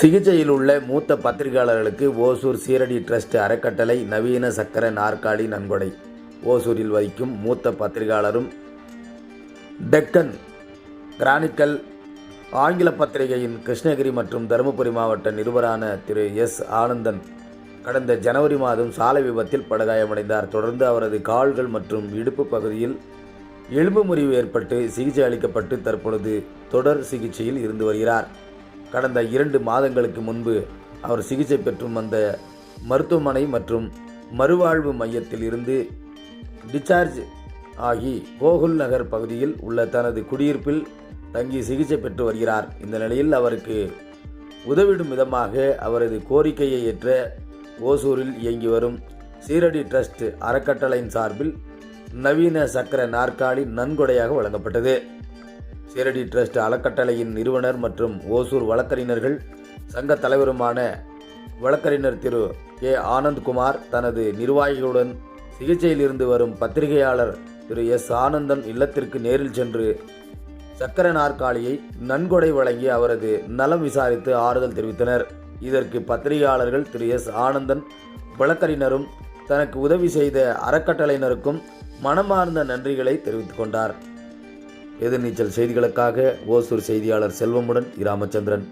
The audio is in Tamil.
சிகிச்சையில் உள்ள மூத்த பத்திரிகையாளர்களுக்கு ஓசூர் சீரடி ட்ரஸ்ட் அறக்கட்டளை நவீன சக்கர நாற்காலி நன்கொடை. ஓசூரில் வைக்கும் மூத்த பத்திரிகையாளரும் டெக்கன் கிரானிக்கல் ஆங்கில பத்திரிகையின் கிருஷ்ணகிரி மற்றும் தருமபுரி மாவட்ட நிருபரான திரு எஸ் ஆனந்தன். கடந்த ஜனவரி மாதம் சாலை விபத்தில் படுகாயமடைந்தார். தொடர்ந்து அவரது கால்கள் மற்றும் இடுப்பு பகுதியில் எலும்பு முறிவு ஏற்பட்டு சிகிச்சை அளிக்கப்பட்டு தற்பொழுது தொடர் சிகிச்சையில் இருந்து வருகிறார். கடந்த இரண்டு மாதங்களுக்கு முன்பு அவர் சிகிச்சை பெற்றும் வந்த மருத்துவமனை மற்றும் மறுவாழ்வு மையத்தில் இருந்து டிஸ்சார்ஜ் ஆகி கோகுல் நகர் பகுதியில் உள்ள தனது குடியிருப்பில் தங்கி சிகிச்சை பெற்று வருகிறார். இந்த நிலையில் அவருக்கு உதவிடும் விதமாக அவரது கோரிக்கையை ஏற்ற ஓசூரில் இயங்கி வரும் சீரடி ட்ரஸ்ட் அறக்கட்டளையின் சார்பில் நவீன சக்கர நாற்காலி நன்கொடையாக வழங்கப்பட்டது. சீரடி ட்ரஸ்ட் அறக்கட்டளையின் நிறுவனர் மற்றும் ஓசூர் வழக்கறிஞர்கள் சங்க தலைவருமான வழக்கறிஞர் திரு கே. ஆனந்த்குமார் தனது நிர்வாகிகளுடன் சிகிச்சையில் இருந்து வரும் பத்திரிகையாளர் திரு எஸ். ஆனந்தன் இல்லத்திற்கு நேரில் சென்று சக்கர நாற்காலியை நன்கொடை வழங்கி அவரது நலம் விசாரித்து ஆறுதல் தெரிவித்தனர். இதற்கு பத்திரிகையாளர்கள் திரு எஸ். ஆனந்தன் வழக்கறிஞரும் தனக்கு உதவி செய்த அறக்கட்டளையினருக்கும் மனமார்ந்த நன்றிகளை தெரிவித்துக் கொண்டார். எதிர்நீச்சல் செய்திகளுக்காக ஓசூர் செய்தியாளர் செல்வமுடன் இராமச்சந்திரன்.